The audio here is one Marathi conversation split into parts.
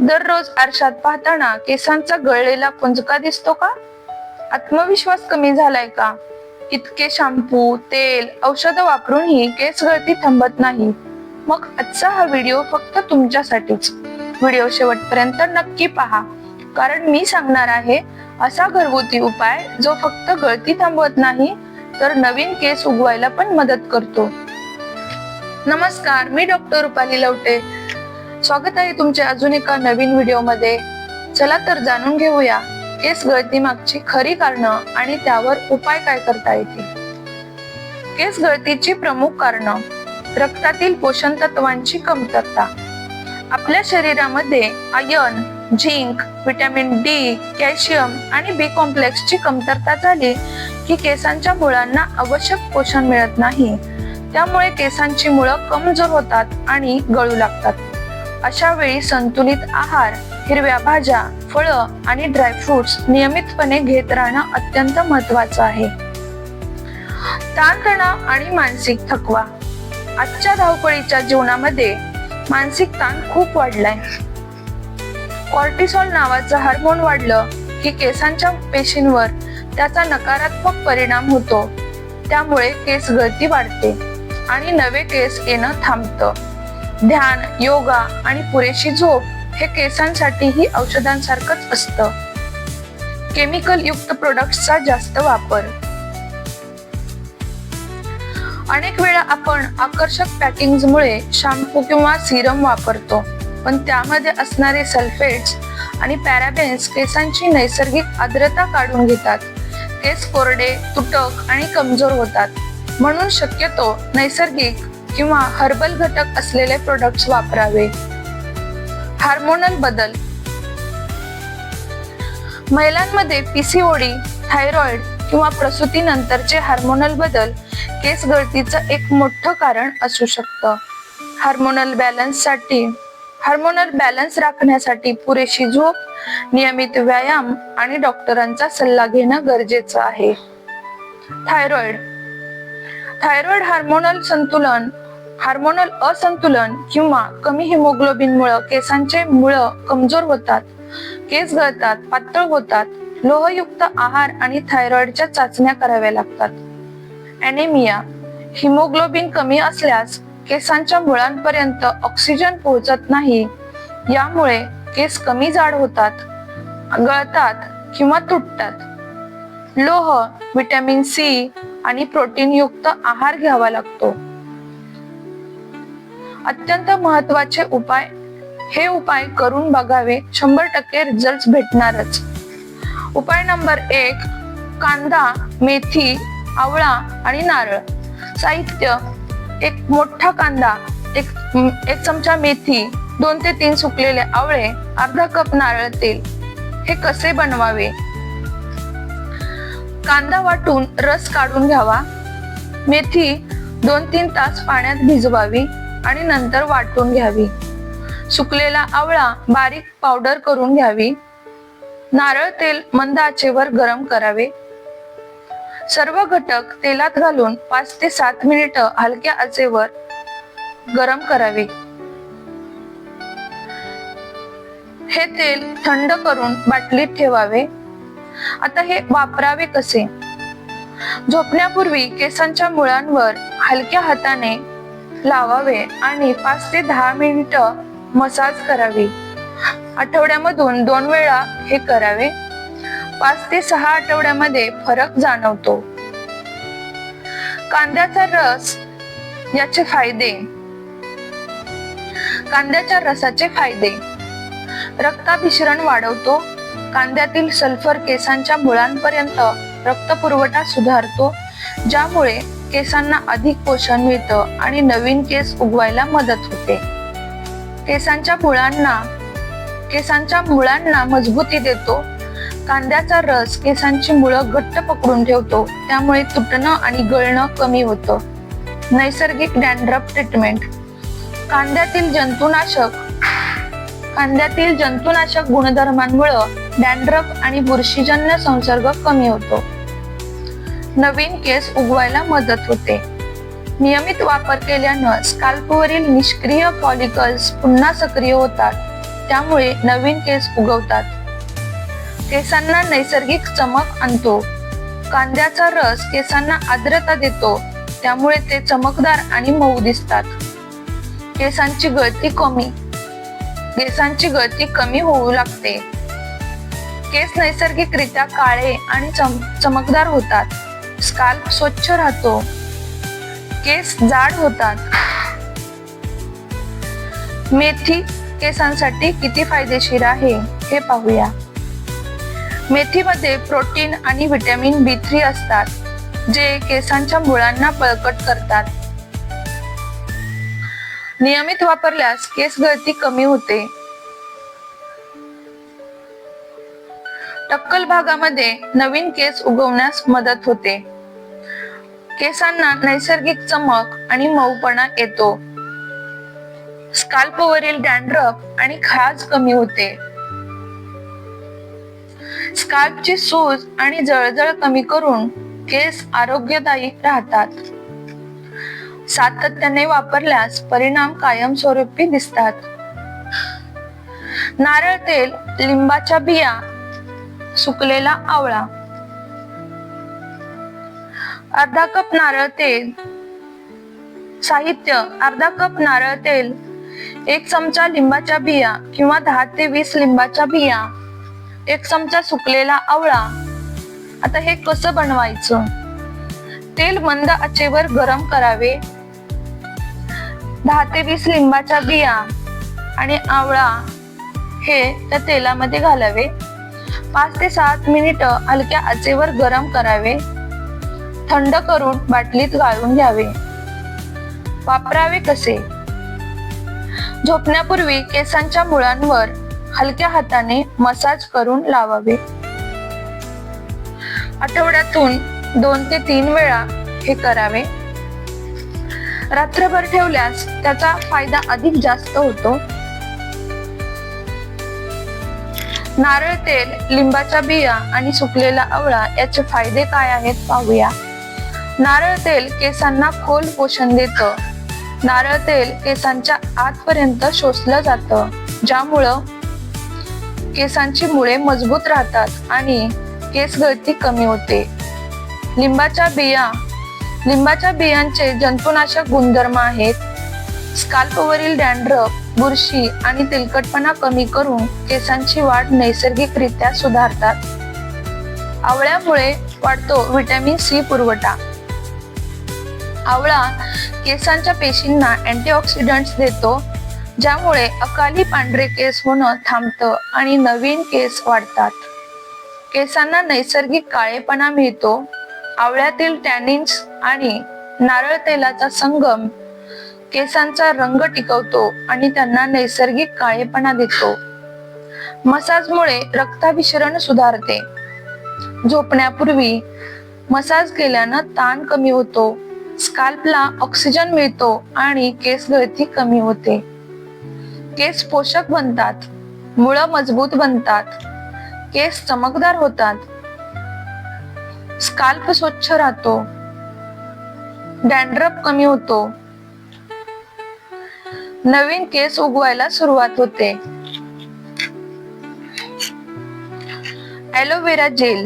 दररोज आरशात पाहताना केसांचा गळलेला पुंजका दिसतो का? आत्मविश्वास कमी झालाय का? इतके शॅम्पू तेल औषधं वापरूनही केस गळती थांबत नाही. मग आजचा हा व्हिडिओ फक्त तुमच्यासाठीच. व्हिडिओ शेवटपर्यंत नक्की पहा. कारण मी सांगणार आहे असा घरगुती उपाय जो फक्त गळती थांबवत नाही तर नवीन केस उगवायला पण मदत करतो. नमस्कार मी डॉक्टर रुपाली लवटे. स्वागत आहे तुमच्या अजून एका नवीन व्हिडिओमध्ये चला तर जाणून घेऊया केस गळती मागची खरी कारणं आणि त्यावर उपाय काय करता येतील. केस गळतीची प्रमुख कारणं रक्तातील पोषण तत्वांची कमतरता. आपल्या शरीरामध्ये iron zinc vitamin D calcium आणि बी कॉम्प्लेक्सची कमतरता झाली की केसांच्या मुळांना आवश्यक पोषण मिळत नाही. त्यामुळे केसांची मुळं कमजोर होतात आणि गळू लागतात. अशा वेळी संतुलित आहार हिरव्या भाज्या फळं आणि ड्रायफ्रुट्स नियमितपणे घेत राहणं अत्यंत महत्वाचं आहे. ताणतणाव आणि मानसिक थकवा. आजच्या धावपळीच्या जीवनामध्ये मानसिक ताण खूप वाढलाय. कॉर्टिसॉल नावाचं हार्मोन वाढलं की केसांच्या पेशींवर त्याचा नकारात्मक परिणाम होतो. त्यामुळे केस गळती वाढते आणि नवे केस येणं थांबतं. ध्यान योगा आणि पुरेशी झोप हे केसांसाठीही औषधांसारखंच असतं. केमिकल युक्त प्रोडक्ट्सचा जास्त वापर. अनेक वेळा आपण आकर्षक पॅकिंगमुळे शॅम्पू किंवा सिरम वापरतो पण त्यामध्ये असणारे सल्फेट्स आणि पॅराबेन्स केसांची नैसर्गिक आर्द्रता काढून घेतात. केस कोरडे तुटक आणि कमजोर होतात. म्हणून शक्यतो नैसर्गिक किंवा हर्बल घटक असलेले प्रोडक्ट्स वापरावे. हार्मोनल बदल. महिलांमध्ये पीसीओडी थायरॉइड किंवा प्रसूतीनंतरचे हार्मोनल बदल केस गळतीचं एक मोठं कारण असू शकतं. हार्मोनल बॅलन्ससाठी हार्मोनल बॅलन्स राखण्यासाठी पुरेशी झोप नियमित व्यायाम आणि डॉक्टरांचा सल्ला घेणं गरजेचं आहे. थायरॉइड थायरॉइड हार्मोनल संतुलन हार्मोनल असंतुलन किंवा कमी हिमोग्लोबिन मुळे केसांचे मुळ कमजोर होतात केस गळतात पातळ होतात लोहयुक्त आहार आणि थायरॉइडच्या चाचण्या कराव्या लागतात. ॲनेमिया हिमोग्लोबिन कमी असल्यास केसांच्या मुळांपर्यंत ऑक्सिजन पोहोचत नाही यामुळे केस कमी जाड होतात गळतात किंवा तुटतात. लोह विटॅमिन सी आणि प्रोटीन युक्त आहार घ्यावा लागतो. अत्यंत महत्त्वाचे उपाय हे उपाय करून बघावे. शंभर टक्के रिझल्ट भेटणारच. उपाय नंबर एक कांदा मेथी आवळा आणि नारळ. साहित्य एक मोठा कांदा एक एक चमचा मेथी दोन ते तीन सुकलेले आवळे अर्धा कप नारळ तेल. हे कसे बनवावे? कांदा वाटून रस काढून घ्यावा. मेथी दोन तीन तास पाण्यात भिजवावी आणि नंतर वाटून घ्यावी. सुकलेला आवळा बारीक पावडर करून घ्यावी. नारळ तेल मंद आचेवर गरम करावे. सर्व घटक तेलात घालून पाच ते सात मिनिट हलक्या आचेवर गरम करावे. हे तेल थंड करून बाटलीत ठेवावे. आता हे वापरावे कसे? झोपण्यापूर्वी केसांच्या मुळांवर हलक्या हाताने लावावे आणि पाच ते दहा मिनिट मसाज करावी. आठवड्यामधून दोन वेळा हे करावे. पाच ते सहा आठवड्यामध्ये फरक जाणवतो. कांद्याचा रस याचे फायदे. कांद्याच्या रसाचे फायदे. रक्ताभिसरण वाढवतो. कांद्यातील सल्फर केसांच्या मुळांपर्यंत रक्त पुरवठा सुधारतो ज्यामुळे केसांना अधिक पोषण मिळतं आणि नवीन केस उगवायला मदत होते. केसांच्या मुळांना केसांच्या मुळांना मजबूती देतो. कांद्याचा रस केसांची मुळं घट्ट पकडून ठेवतो त्यामुळे तुटणं आणि गळणं कमी होतं. नैसर्गिक डॅन्ड्रफ ट्रीटमेंट. कांद्यातील जंतुनाशक कांद्यातील जंतुनाशक गुणधर्मांमुळे डॅन्ड्रफ आणि बुरशीजन्य संसर्ग कमी होतो. नवीन केस उगवायला मदत होते. नियमित वापर केल्यानं स्काल्पवरील निष्क्रिय फॉलिकल्स पुन्हा सक्रिय होतात. त्यामुळे नवीन केस उगवतात. केसांना नैसर्गिक चमक आणतो. कांद्याचा रस केसांना आर्द्रता देतो. त्यामुळे ते चमकदार आणि मऊ दिसतात. केसांची गळती कमी. केसांची गळती कमी होऊ लागते. केस नैसर्गिकरित्या काळे आणि चम चमकदार होतात. स्काल्प स्वच्छ राहतो. केस जाड होतात. मेथी केसांसाठी किती फायदेशीर आहे हे पाहूया. मेथीमध्ये प्रोटीन आणि व्हिटॅमिन बी थ्री असतात जे केसांच्या मुळांना बळकट करतात. नियमित वापरल्यास केस गळती कमी होते. टक्कल भागामध्ये नवीन केस उगवण्यास मदत होते. केसांना नैसर्गिक चमक आणि मऊपणा येतो. स्काल्पवरील डॅन्ड्रफ आणि खाज कमी होते. स्काल्पची सूज आणि जळजळ कमी करून केस आरोग्यदायी राहतात. सातत्याने वापरल्यास परिणाम कायमस्वरूपी दिसतात. नारळ तेल लिंबाच्या बिया सुकलेला आवळा. अर्धा कप नारळ तेल. साहित्य अर्धा कप नारळ तेल. एक चमचा लिंबाच्या बिया किंवा दहा ते वीस लिंबाच्या बिया. एक चमचा सुकलेला आवळा. आता हे कसं बनवायचं? तेल मंद आचेवर गरम करावे. दहा ते वीस लिंबाच्या बिया आणि आवळा हे त्या तेलामध्ये घालावे. पाच ते सात मिनिट हलक्या आचेवर गरम करावे. थंड करून बाटलीत गाळून घ्यावे. वापरावे कसे? झोपण्यापूर्वी केसांच्या मुळांवर हलक्या हाताने मसाज करून लावावे. आठवड्यातून दोन ते तीन वेळा हे करावे. रात्रभर ठेवल्यास त्याचा फायदा अधिक जास्त होतो. नारळ तेल लिंबाच्या बिया आणि सुकलेला आवळा याचे फायदे काय आहेत पाहूया. नारळ तेल केसांना खोल पोषण देतं. नारळ तेल केसांच्या आतपर्यंत शोषलं जातं ज्यामुळं केसांची मुळे मजबूत राहतात आणि केस गळती कमी होते. लिंबाच्या बिया लिंबाच्या बियांचे जंतुनाशक गुणधर्म आहेत. स्काल्पवरील डॅन्ड्रफ बुरशी आणि तेलकटपणा कमी करून केसांची वाढ नैसर्गिकरित्या सुधारतात. आवळ्यामुळे वाढतो व्हिटॅमिन सी पुरवठा. आवळा केसांच्या पेशींना अँटीऑक्सिडंट्स देतो ज्यामुळे अकाली पांढरे केस होणं थांबतं आणि नवीन केस वाढतात. केसांना नैसर्गिक काळेपणा मिळतो. आवळ्यातील टॅनिन्स आणि नारळ तेलाचा संगम केसांचा रंग टिकवतो आणि त्यांना नैसर्गिक काळेपणा देतो. मसाजमुळे रक्ताभिसरण सुधारते. झोपण्यापूर्वी मसाज केल्यानं ताण कमी होतो स्काल्पला ऑक्सिजन मिळतो आणि केस गळती कमी होते. केस पोषक बनतात मुळं मजबूत बनतात केस चमकदार होतात. स्काल्प स्वच्छ राहतो. डॅन्ड्रफ कमी होतो. नवीन केस उगवायला सुरुवात होते. ॲलोवेरा जेल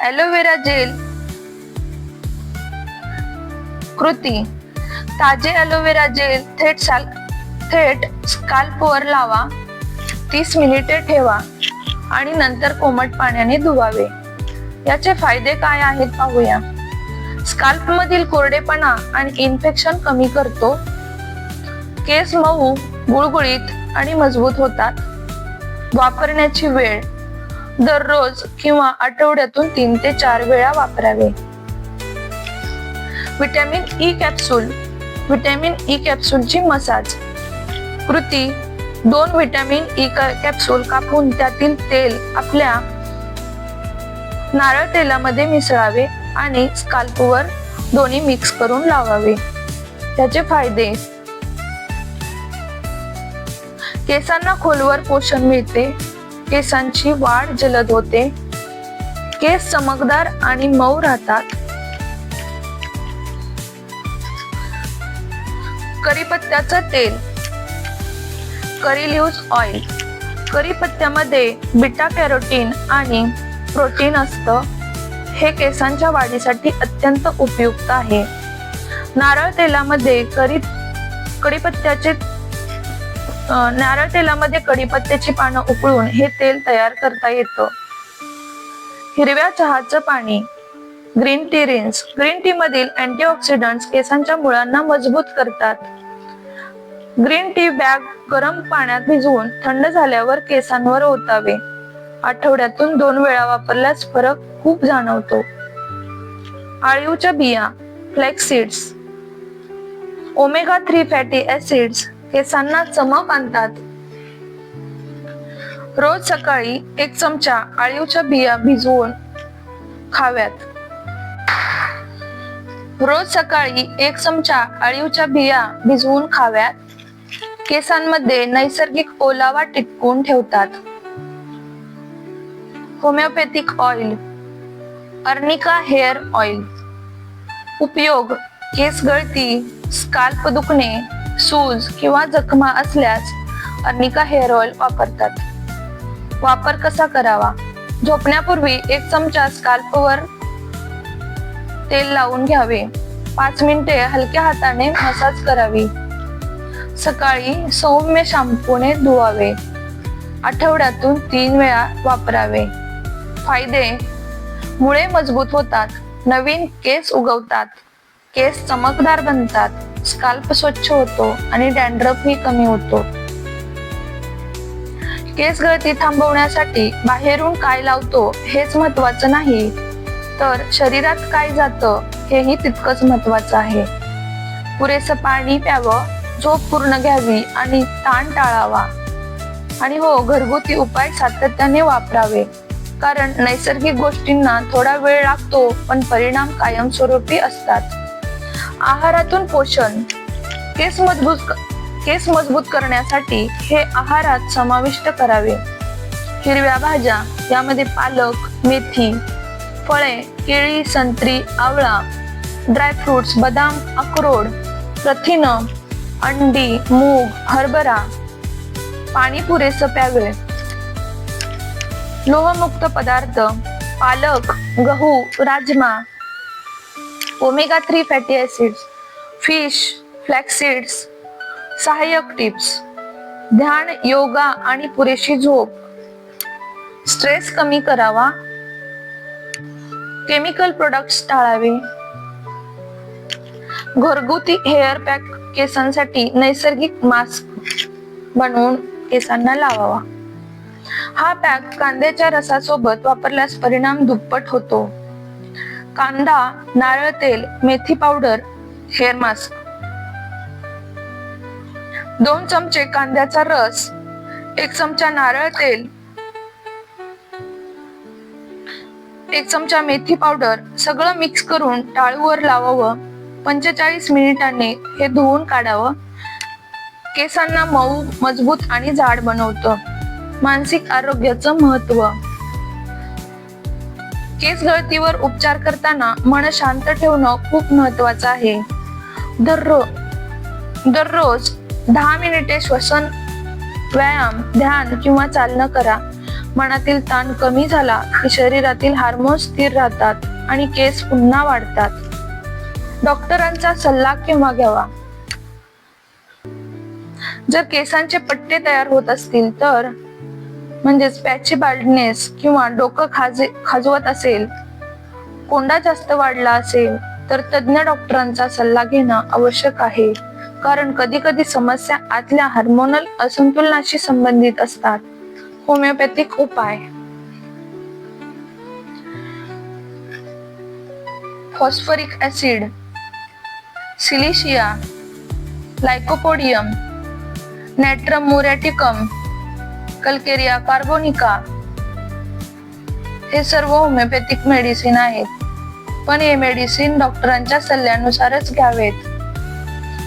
ॲलोवेरा जेल कृती. ताजे ॲलोवेरा जेल थेट साल थेट स्काल्पवर लावा. तीस मिनिटे ठेवा आणि नंतर कोमट पाण्याने धुवावे. याचे फायदे काय आहेत पाहूया. स्काल्प मधील कोरडेपणा आणि इन्फेक्शन कमी करतो. केस मऊ गुळगुळीत आणि मजबूत होतात. वापरण्याची वेळ दररोज किंवा आठवड्यातून तीन ते चार वेळा वापरावे. Vitamin E capsule vitamin E कॅप्सूलची massage. कृती दोन व्हिटॅमिन ई कॅप्सूल कापून त्यातील तेल आपल्या नारळ तेलामध्ये मिसळावे. आणि स्काल्पवर दोन्ही मिक्स करून लावावे. त्याचे फायदे. केसांना खोलवर पोषण मिळते. केसांची वाढ जलद होते. केस चमकदार आणि मऊ राहतात. करीपत्त्याचं तेल. Curry leaves oil. करीपत्त्यामध्ये beta carotene आणि प्रोटीन असतं. हे केसांच्या वाढीसाठी अत्यंत उपयुक्त आहे. नारळ तेलामध्ये करी कढीपत्त्याचे नारळ तेलामध्ये कढीपत्त्याची पानं उकळून हे तेल तयार करता येतं. हिरव्या चहाचं पाणी green tea rinse green tea मधील अँटीऑक्सिडंट्स केसांच्या मुळांना मजबूत करतात. ग्रीन टी बॅग गरम पाण्यात भिजवून थंड झाल्यावर केसांवर ओतावे. आठवड्यातून दोन वेळा वापरल्यास फरक खूप जाणवतो. आळीवच्या बिया flaxseeds omega three fatty acids केसांना चमक आणतात. रोज सकाळी एक चमचा आळीवच्या बिया भिजवून खाव्यात. रोज सकाळी एक चमचा आळीवच्या बिया भिजवून खाव्यात. केसांमध्ये नैसर्गिक ओलावा टिकवून ठेवतात. Homeopathic oil arnica hair oil. उपयोग केस गळती स्काल्प दुखणे सूज किंवा जखमा असल्यास अर्निका हेअर ऑइल वापरतात. वापर कसा करावा? झोपण्यापूर्वी एक चमचा स्काल्पवर तेल लावून घ्यावे. पाच मिनिटे हलक्या हाताने मसाज करावी. सकाळी सौम्य शॅम्पूने धुवावे. आठवड्यातून तीन वेळा वापरावे. फायदे मुळे मजबूत होतात. नवीन केस उगवतात. केस चमकदार बनतात. स्काल्प स्वच्छ होतो आणि डॅन्ड्रफ ही कमी होतो. केस गळती थांबवण्यासाठी बाहेरून काय लावतो हेच महत्वाचं नाही. तर शरीरात काय जातं हेही तितकंच महत्वाचं आहे. पुरेसं पाणी प्यावं झोप पूर्ण घ्यावी आणि ताण टाळावा. आणि हो घरगुती उपाय सातत्याने वापरावे. कारण नैसर्गिक गोष्टींना थोडा वेळ लागतो पण परिणाम कायमस्वरूपी असतात. आहारातून पोषण केस मजबूत केस मजबूत करण्यासाठी हे आहारात समाविष्ट करावे. हिरव्या भाज्या यामध्ये पालक मेथी फळे केळी संत्री आवळा ड्रायफ्रुट्स बदाम अक्रोड प्रथिन अंडी मूग हरभरा पाणी पुरेसं प्यावे. लोहमुक्त पदार्थ पालक गहू rajma omega three fatty acids fish flaxseeds सहाय्यक टिप्स ध्यान योगा आणि पुरेशी झोप. स्ट्रेस कमी करावा. केमिकल प्रोडक्ट्स टाळावे. घरगुती हेअर पॅक केसांसाठी नैसर्गिक मास्क बनवून केसांना लावावा. हा पॅक कांद्याच्या रसासोबत वापरल्यास परिणाम दुप्पट होतो. कांदा नारळ तेल मेथी पावडर हेअर मास्क दोन चमचे कांद्याचा रस एक चमचा नारळ तेल एक चमचा मेथी पावडर सगळं मिक्स करून टाळूवर लावावं. पंचेचाळीस मिनिटांनी हे धुवून काढावं. केसांना मऊ मजबूत आणि जाड बनवतं. मानसिक आरोग्याचं महत्त्व केस गळतीवर उपचार करताना मन शांत ठेवणं खूप महत्वाचं आहे. दररोज दररोज दहा मिनिटे श्वसन व्यायाम ध्यान किंवा चालणं करा. मनातील ताण कमी झाला की शरीरातील हार्मोन स्थिर राहतात आणि केस पुन्हा वाढतात. डॉक्टरांचा सल्ला केव्हा घ्यावा? जर केसांचे पट्टे तयार होत असतील तर म्हणजेच पॅची बाल्डनेस किंवा डोकं खाजे खाजवत असेल कोंडा जास्त वाढला असेल तर तज्ञ डॉक्टरांचा सल्ला घेणं आवश्यक आहे. कारण कधी कधी समस्या आतल्या हार्मोनल असंतुलनाशी संबंधित असतात. होमिओपॅथिक उपाय. Phosphoric acid silicea lycopodium natrum muriaticum calcarea carbonica. हे सर्व होमिओपॅथिक मेडिसिन आहेत. पण हे मेडिसिन डॉक्टरांच्या सल्ल्यानुसारच घ्यावेत.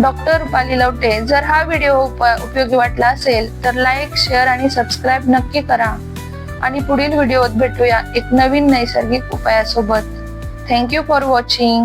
डॉक्टर रुपाली लवटे जर हा व्हिडिओ उप उपयोगी वाटला असेल तर लाईक शेअर आणि सबस्क्राईब नक्की करा. आणि पुढील व्हिडिओत भेटूया एक नवीन नैसर्गिक उपायासोबत. Thank you for watching